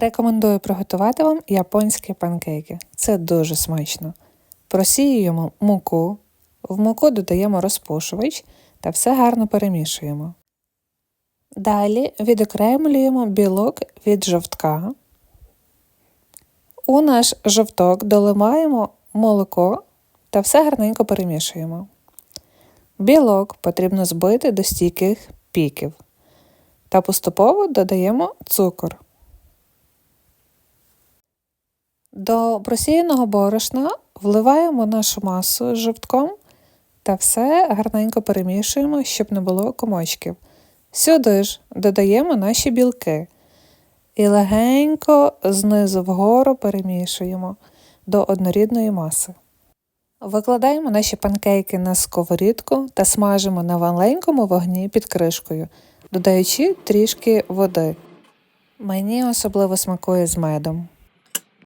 Рекомендую приготувати вам японські панкейки. Це дуже смачно. Просіюємо муку, в муку додаємо розпушувач та все гарно перемішуємо. Далі відокремлюємо білок від жовтка. У наш жовток доливаємо молоко та все гарненько перемішуємо. Білок потрібно збити до стійких піків та поступово додаємо цукор. До просіяного борошна вливаємо нашу масу з жовтком та все гарненько перемішуємо, щоб не було комочків. Сюди ж додаємо наші білки і легенько знизу вгору перемішуємо до однорідної маси. Викладаємо наші панкейки на сковорідку та смажимо на маленькому вогні під кришкою, додаючи трішки води. Мені особливо смакує з медом.